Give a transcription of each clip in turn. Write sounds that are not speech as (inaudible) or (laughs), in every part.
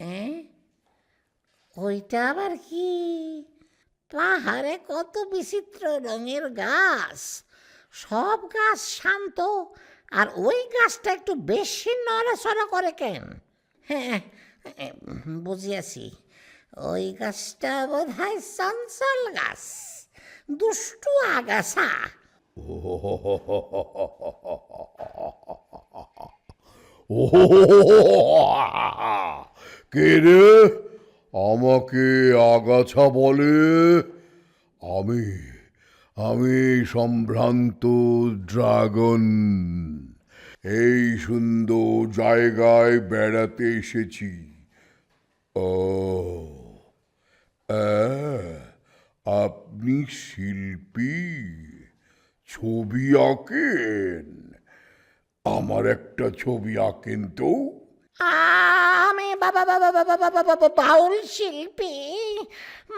হ্যাঁ? ওইটা আবার কি? পাহাড়ে কত বিচিত্র রঙের গাছ। সব গাছ শান্ত, আর ওই গাছটা একটু বেশি নড়াচড়া করে কেন? হ্যাঁ বুঝিয়াছি। ওই গাছটা বোধ হয় চঞ্চল গাছ, দুষ্টু আগাছা। কে রে? আমাকে আগাছা বলে? আমি আমি সম্ভ্রান্ত ড্রাগন। এই সুন্দর জায়গায় বেড়াতে এসেছি। ও আপনি শিল্পী? ছবি আঁকেন? আমার একটা ছবি আঁকেন তো। আমি বাবা বাবা বাবা বাবা বাবা বাউল শিল্পী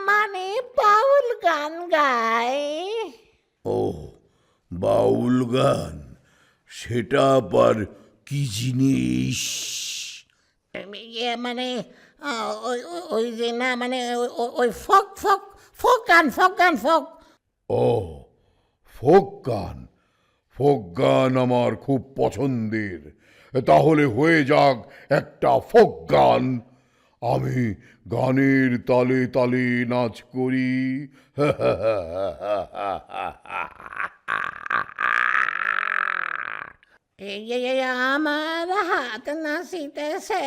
মানে বাউল গান গাই ও বাউল গান সেটা আবার কি জিনিস? ইয়ে মানে ওই ওই- যে না মানে ওই ফক ফক ফক গান ফক গান ফক। ও ফোক গান। ফোক গান আমার খুব পছন্দের। তাহলে হয়ে যাক একটা ফোক গান। আমি গানের তালে তালে নাচ করি। আমার হাত নাচিতেছে,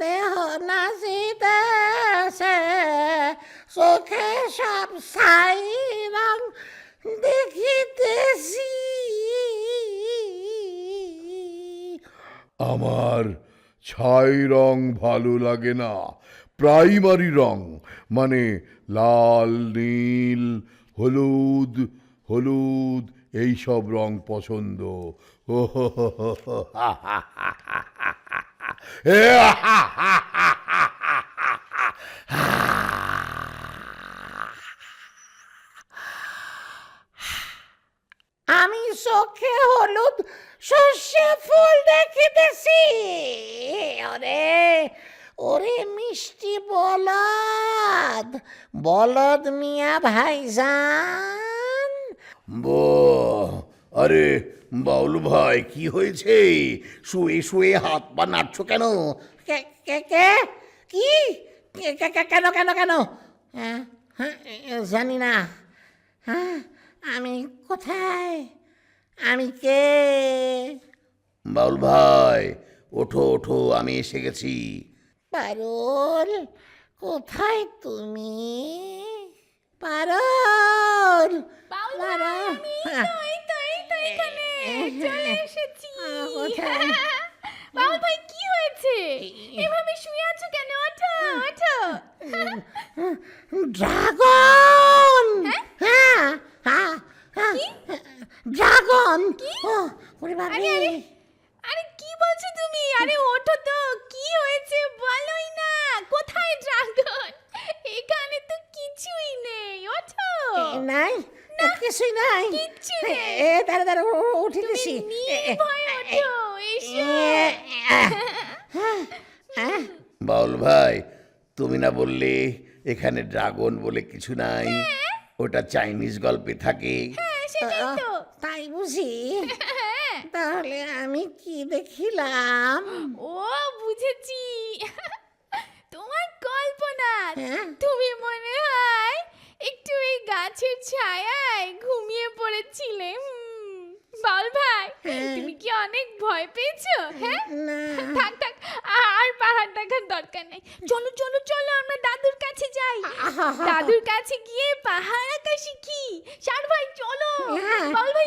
দেহ নাচিতেছে, চোখে সব ছাই রং দেখিতেছি। আমার ছাই রং ভালো লাগে না প্রাইমারি রং মানে লাল নীল হলুদ হলুদ এই সব রং পছন্দ। ও হো হো হো হো, হা, হা, হা, আমি চোখে হলুদ শস্য ফুল দেখিতেছি। ওরে ওরে মিষ্টি বলদ বলদ মিয়া ভাইজান। বো আরে বাউল ভাই কি হয়েছে? শুয়ে শুয়ে হাত পা নাড়ছো কেন? কে- কে- কেন কেন কেন? হ্যাঁ, হ্যাঁ, জানি না। হ্যাঁ আমি কোথায়? আমি কে? বাউল ভাই ওঠো ওঠো আমি এসে গেছি। পারুল কোথায় তুমি? পারুল! হ্যাঁ, (laughs) ভাই কি হয়েছে? এভাবে শুয়ে আছো কেন? ওঠো ওঠো। ড্রাগন হ্যাঁ হ্যাঁ হ্যাঁ ও ওরে বাবা আরে, আরে। আরে কি বলছো তুমি? আরে ওঠো তো। কি হয়েছে বলোই না। কোথায় ড্রাগন? এখানে তো কিছুই নেই। ওঠো। নাই কিছুই নাই। কিচ্ছু এ, নেই। এ দাঁড়া দাঁড়া উঠে দিছি নির্ভয় ওঠো। এসো। বাউল ভাই তুমি না বললে এখানে ড্রাগন বলে কিছু নাই? ওটা চাইনিজ গল্পে থাকে। হ্যাঁ সেটাই তো। তাই বুঝি? হ্যাঁ। তাহলে আমি কি দেখিলাম? ও বুঝেছি। তোমার কল্পনা। হ্যাঁ? তুমি মনে হয় একটু এই গাছের ছায়ায় ঘুমিয়ে পড়েছিলে বল ভাই হ্যাঁ। তুমি কি অনেক ভয় পেয়েছ? হ্যাঁ? থাক থাক আর পাহাড় দেখার দরকার নেই। চলো চলো চলো আমরা দাদুর কাছে যাই। দাদুর কাছে গিয়ে পাহাড় আঁকা শিখি সার ভাই চলো হ্যাঁ, বল ভাই